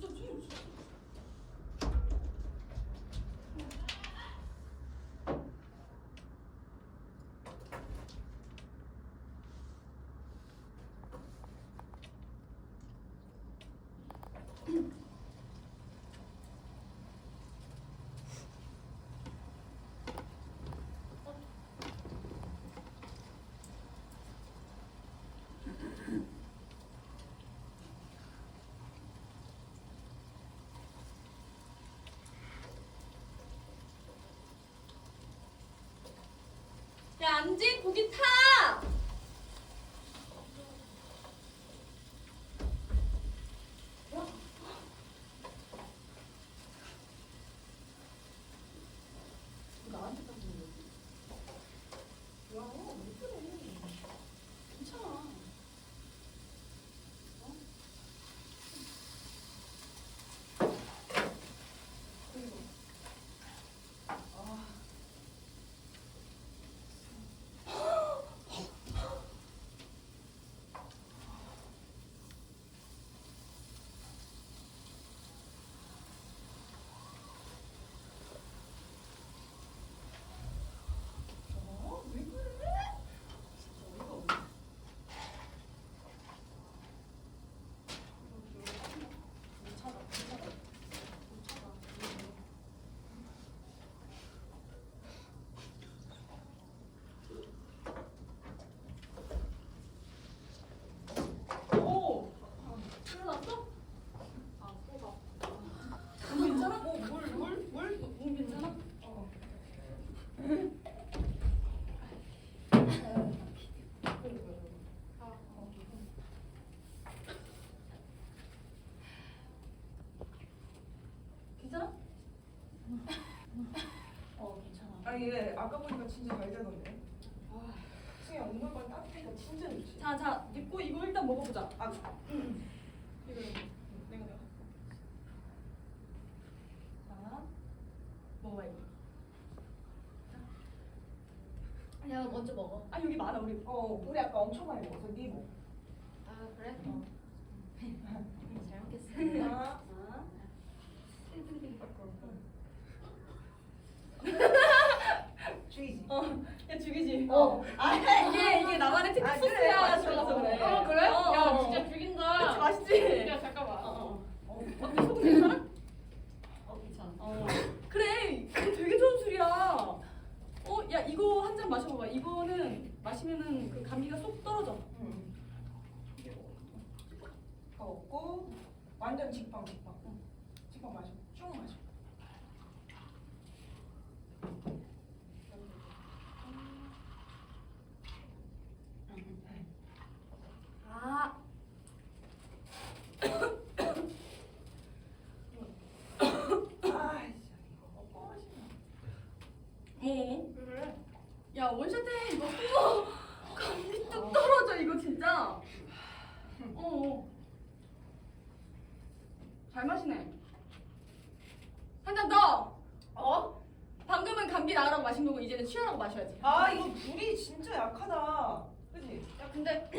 좀 완전 고기 타! 아, 어 아까 보니까 진짜 잘 되던데. 네 이거 일단 먹어보자. 아, 이거.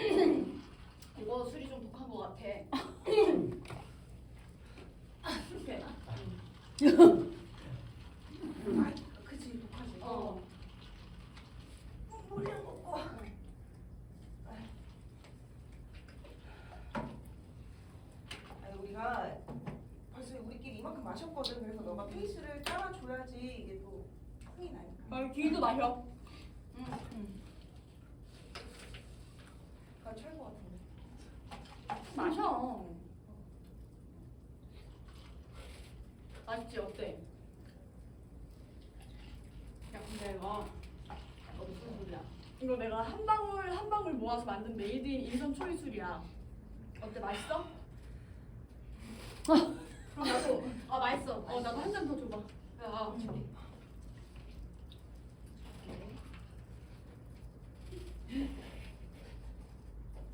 이거 술이 좀 독한 것 같아. 되나? 네. 맛있지 어때? 야 근데 이거 이거 무슨 소리야? 이거 내가 한 방울 한 방울 모아서 만든 메이드 인 인삼 초이술이야. 어때 맛있어? 그럼 나도 아 맛있어. 어 나도 한 잔 더 줘봐. 야 아, 저기.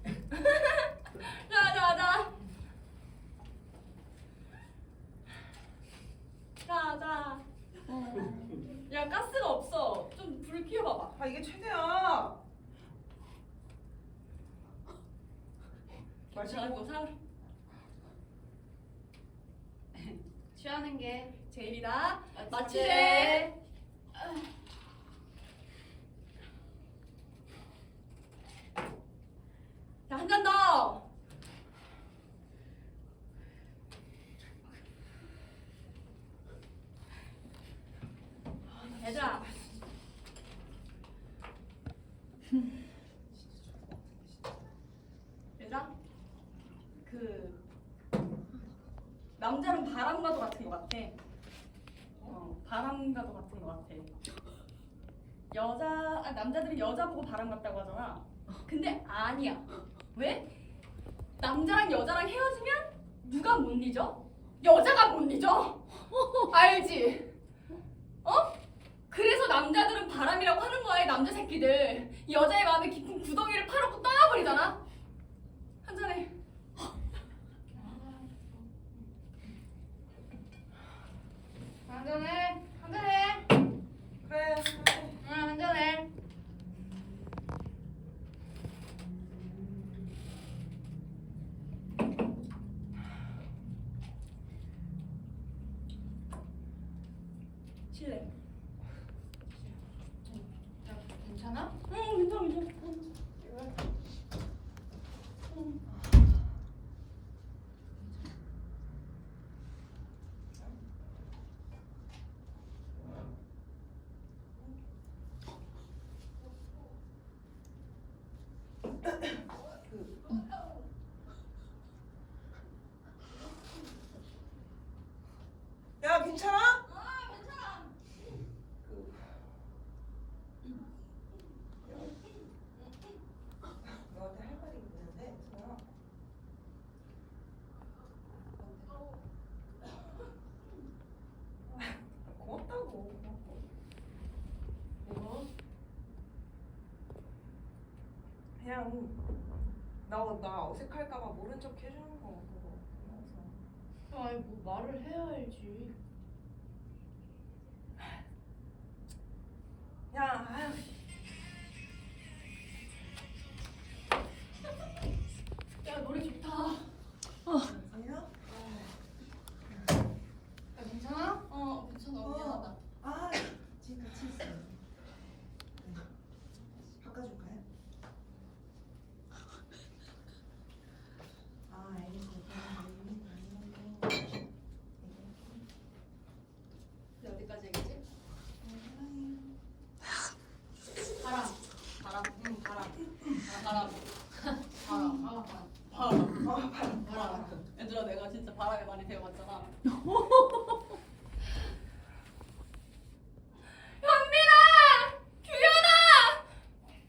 아 이게 최대야. 마시고. 취하는 게 제일이다. 아, 마취제. 네. 자, 한잔 바람과도 같은 것 같아. 어, 바람과도 같은 것 같아. 여자, 아, 남자들이 여자 보고 바람 같다고 하잖아. 근데 아니야. 왜? 남자랑 여자랑 헤어지면 누가 못 잊어? 여자가 못 잊어. 알지? 어? 그래서 남자들은 바람이라고 하는 거야, 이 남자 새끼들. 이 여자의 마음에 깊은 구덩이를 파놓고 떠나버리잖아. 한잔해. 한잔해. 한잔해. 그래. 응, 한잔해. 칠래. 야, 괜찮아? 응, 괜찮아, 괜찮아. 야 괜찮아? 아, 괜찮아. 그 너한테 할 말이 있는데 소연아. 고맙다고. 뭐? 그냥 나, 나 어색할까봐 모른 척 해주는 거 그거 그래서 아이, 뭐 말을 해야 알지. 얘들아, 내가 진짜 바람에 많이 배워봤잖아. 현민아! 규현아!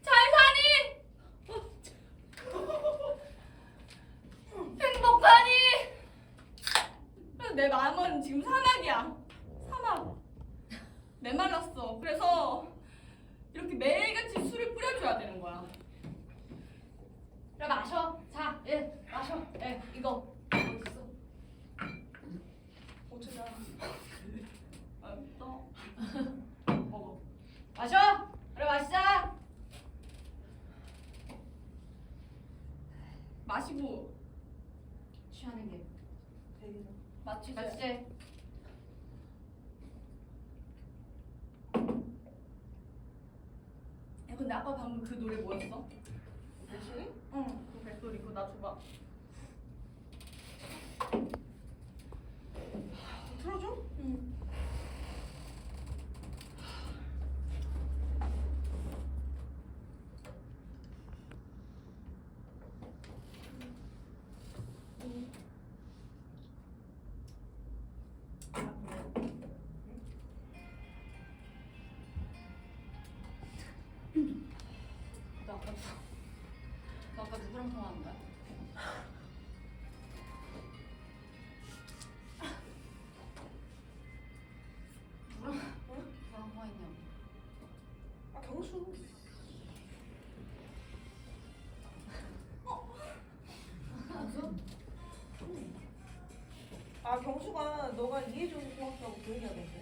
잘 사니? 행복하니? 내 마음은 지금 사막이야. 사막. 메말랐어. 그래서 이렇게 매일같이 술을 뿌려줘야 되는 거야. 그래, 마셔. 자, 예, 마셔. 예, 이거. 어딨어? 고추장 아, 또 먹어. 마셔! 그래, 마시자! 마시고 취하는 게. 되게 마치 아 경수가 너가 이해줘서 고맙다고 그 얘기하던데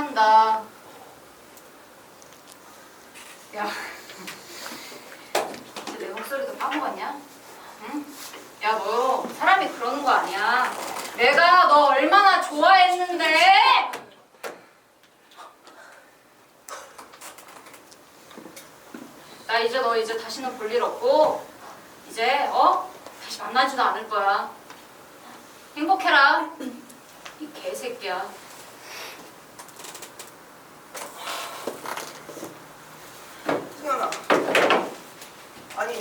한다. 야, 내 목소리도 까먹었냐? 응? 야, 너 사람이 그러는 거 아니야. 내가 너 얼마나 좋아했는데. 나 이제 너 이제 다시는 볼 일 없고 이제 어 다시 만나지도 않을 거야. 행복해라. 이 개새끼야. 승현아. 아니.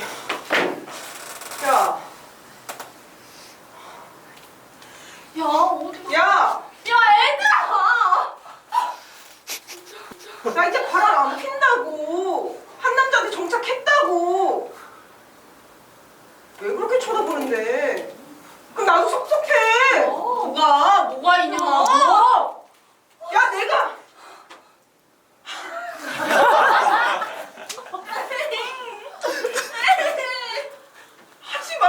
야. 야, 어디 야! 야, 애들아! 나 이제 바람 안 핀다고. 한 남자한테 정착했다고. 왜 그렇게 쳐다보는데? 그럼 나도 섭섭해. 어. 뭐가? 뭐가 있냐? 뭐? 야, 내가. 하지 마.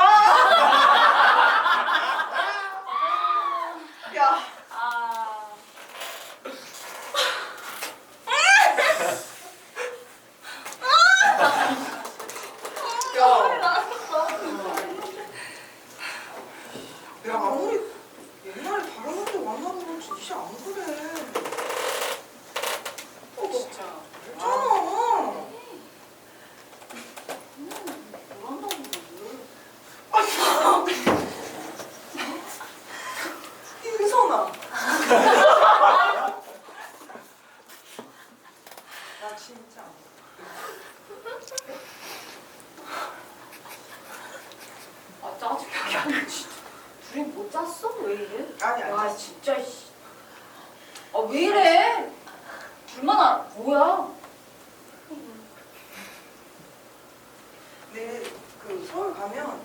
야. 아. 야. 야, 아무리 옛날에 다른 남자 만나도 그렇지, 이제 안 그래. 어, 진짜. 괜찮아. 임선아. 나 진짜. 아 짜증나게 하네 진짜. 둘이 못 잤어? 왜 이래? 아니, 아니. 와 진짜 씨. 아 왜 이래? 둘만 알아. 뭐야? 내일 그 서울 가면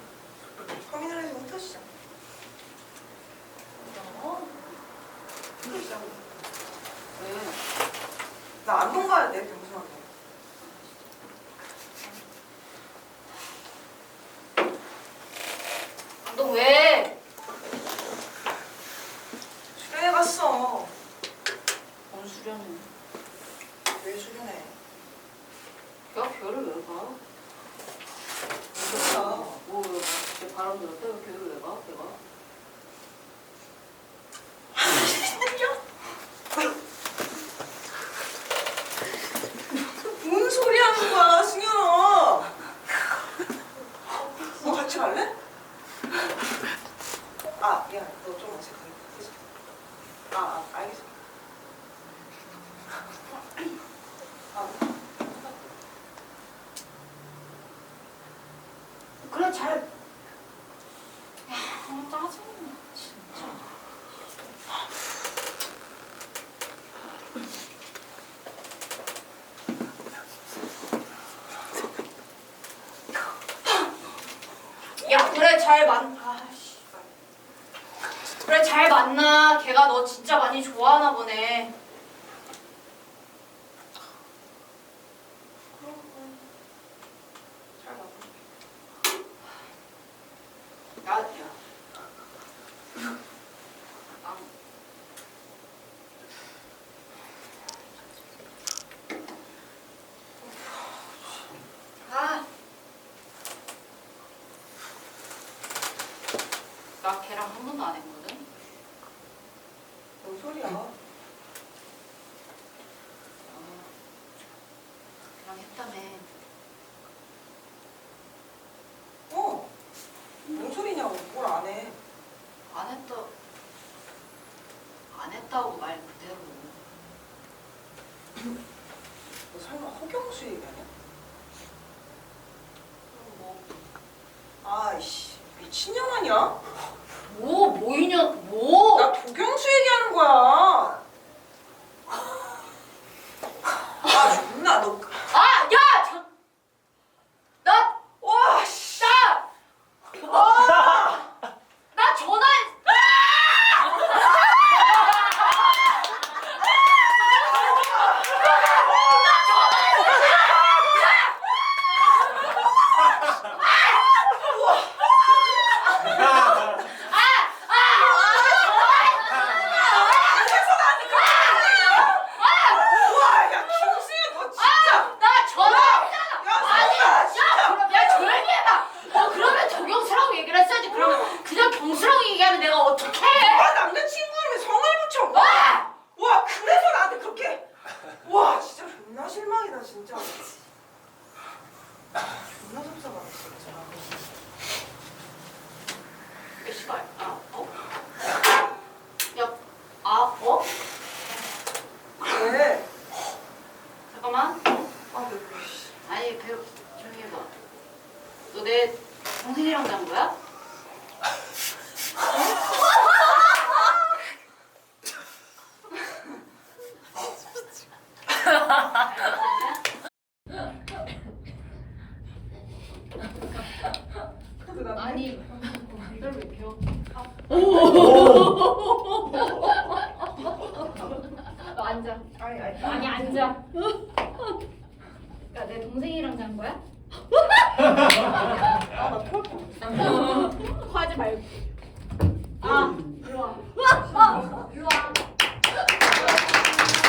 터미널에서 흩어지자. 어? 흩어지자고. 해야 돼 겸손하게. 너 왜? 수련회 갔어. 뭔 수련해? 왜 수련회? 야 교회를 왜 가? 그렇다. 뭐 왜? 가? 내 바람 들었다. 왜 교회를 왜 가? 내가? 뭔 소리 하는 거야, 승현아? 너 같이 갈래? 아, 미안. 너 좀 어색하게. 그치? 아, 아, 알겠어. 아, 그래 잘. 야 짜증나 진짜. 야 그래 잘 만. 아 씨발. 그래 잘 만 너 진짜 많이 좋아하나 보네. 나 걔랑 한 번도 안 했거든. 뭔 소리야? 어. 걔랑 했다며. 어. 뭔 소리냐고. 뭘 안 해. 안 했다. 안 했다고 말 그대로. 너 설마 허경수 얘기하냐? 뭐, 아이씨. 미친년 아니야? 뭐, 뭐이냐, 뭐? 나 도경수 얘기하는 거야. 아, 존나 너. 아, 야!